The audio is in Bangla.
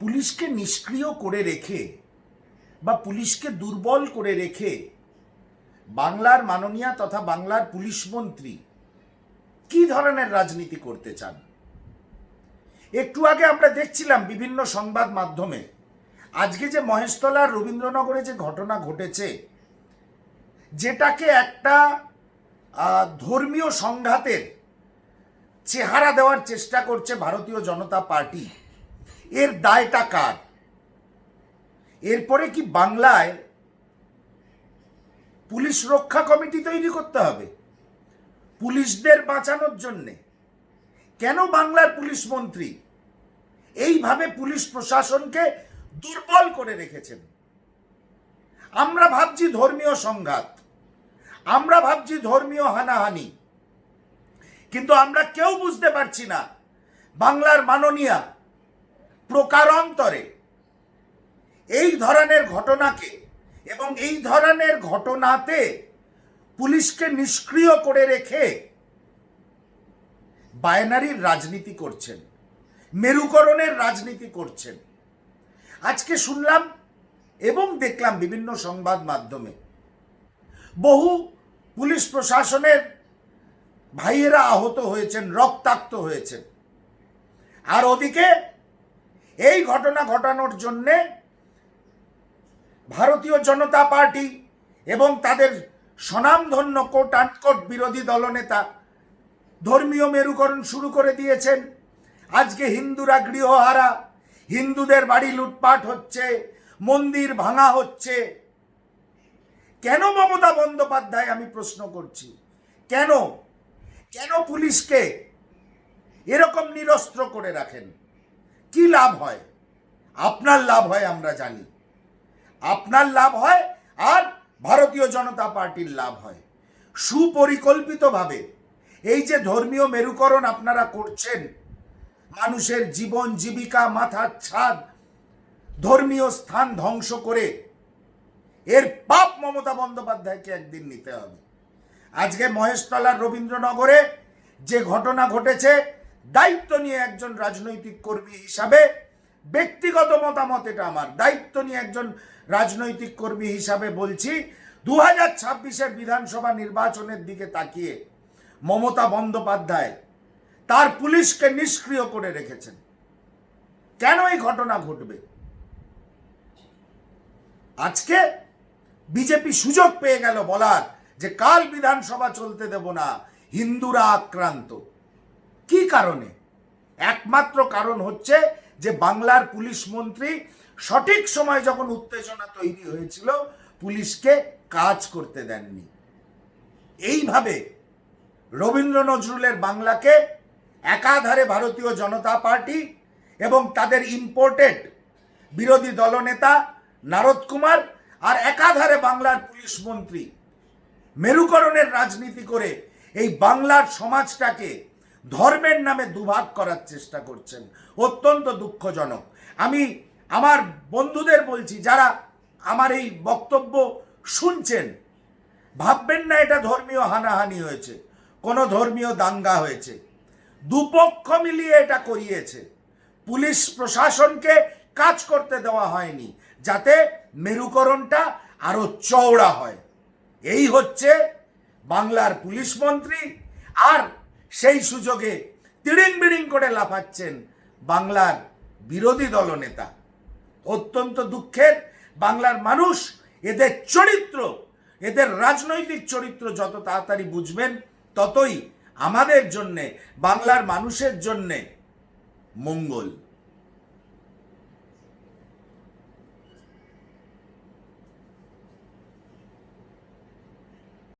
পুলিশকে নিষ্ক্রিয় করে রেখে বা পুলিশকে দুর্বল করে রেখে বাংলার মাননীয়া তথা বাংলার পুলিশ মন্ত্রী কি ধরনের রাজনীতি করতে চান? একটু আগে আমরা দেখছিলাম বিভিন্ন সংবাদ মাধ্যমে আজকে যে মহেশতলার রবীন্দ্রনগরে যে ঘটনা ঘটেছে, যেটাকে একটা ধর্মীয় সংঘাতের চেহারা দেওয়ার চেষ্টা করছে ভারতীয় জনতা পার্টি। এর দায়টা কার? এরপরে কি বাংলায় পুলিশ রক্ষা কমিটি তৈরি করতে হবে? পুলিশদের বাঁচানোর জন্যে। কেন বাংলার পুলিশ মন্ত্রী এইভাবে পুলিশ প্রশাসনকে দুর্বল করে রেখেছেন? আমরা ভাবছি ধর্মীয় সংঘাত। আমরা ভাবছি ধর্মীয় হানাহানি। কিন্তু আমরা কেউ বুঝতে পারছি না। বাংলার মাননীয়া প্রকারান্তরে। এই ধরনের ঘটনাকে এবং এই ধরনের ঘটনাতে পুলিশকে নিষ্ক্রিয় করে রেখে বায়নারির রাজনীতি করছেন, মেরুকরণের রাজনীতি করছেন। আজকে শুনলাম এবং দেখলাম বিভিন্ন সংবাদ মাধ্যমে, বহু পুলিশ প্রশাসনের ভাইয়েরা আহত হয়েছেন, রক্তাক্ত হয়েছেন। আর ওদিকে এই ঘটনা ঘটানোর জন্যে ভারতীয় জনতা পার্টি এবং তাদের স্বনামধন্য কোট আনকোট বিরোধী দলনেতা ধর্মীয় মেরুকরণ শুরু করে দিয়েছেন। আজকে হিন্দুরা গৃহহারা, হিন্দুদের বাড়ি লুটপাট হচ্ছে, মন্দির ভাঙা হচ্ছে। কেন মমতা বন্দ্যোপাধ্যায় আমি প্রশ্ন করছি? কেন? কেন পুলিশকে এরকম নিরস্ত্র করে রাখেন? কি লাভ হয়? আপনার লাভ হয়, আমরা জানি। আপনার লাভ হয় আর ভারতীয় জনতা পার্টির লাভ হয়। সুপরিকল্পিতভাবে এই যে ধর্মীয় মেরুকরণ আপনারা করছেন, মানুষের জীবন, জীবিকা, মাথার ছাদ, ধর্মীয় স্থান ধ্বংস করে এর পাপ মমতা বন্দ্যোপাধ্যায়কে একদিন নিতে হবে। আজকে মহেশতলার রবীন্দ্রনগরে যে ঘটনা ঘটেছে দায়িত্ব নিয়ে একজন রাজনৈতিক কর্মী হিসাবে ব্যক্তিগত মতামত এটা আমার। দায়িত্ব নিয়ে একজন রাজনৈতিক কর্মী হিসাবে বলছি দু হাজার ছাব্বিশের বিধানসভা নির্বাচনের দিকে তাকিয়ে মমতা বন্দ্যোপাধ্যায় তার পুলিশকে নিষ্ক্রিয় করে রেখেছেন। কেন এই ঘটনা ঘটবে? আজকে বিজেপি সুযোগ পেয়ে গেল বলার যে কাল বিধানসভা চলতে দেব না, হিন্দুরা আক্রান্ত। কি কারণে? একমাত্র কারণ হচ্ছে যে বাংলার পুলিশ মন্ত্রী সঠিক সময় যখন উত্তেজনা তৈরি হয়েছিল, পুলিশকে কাজ করতে দেননি। এইভাবে রবীন্দ্র নজরুলের বাংলাকে একাধারে ভারতীয় জনতা পার্টি এবং তাদের ইম্পোর্টেড বিরোধী দলনেতা নারদ কুমার আর একাধারে বাংলার পুলিশ মন্ত্রী মেরুকরণের রাজনীতি করে এই বাংলার সমাজটাকে ধর্মের নামে দুভাগ করার চেষ্টা করছেন। অত্যন্ত দুঃখজনক। আমি আমার বন্ধুদের বলছি, যারা আমার এই বক্তব্য শুনছেন, ভাববেন না এটা ধর্মীয় হানাহানি হয়েছে, কোনো ধর্মীয় দাঙ্গা হয়েছে। দুপক্ষ মিলিয়ে এটা করিয়েছে। পুলিশ প্রশাসনকে কাজ করতে দেওয়া হয়নি, যাতে মেরুকরণটা আরও চওড়া হয়। এই হচ্ছে বাংলার পুলিশ মন্ত্রী আর সেই সুযোগে তিড়িং বিড়িং করে লাফাচ্ছেন বাংলার বিরোধী দলনেতা অত্যন্ত দুঃখের, বাংলার মানুষ এদের চরিত্র, এদের রাজনৈতিক চরিত্র যত তাড়াতাড়ি বুঝবেন, ততই আমাদের জন্যে, বাংলার মানুষের জন্যে মঙ্গল।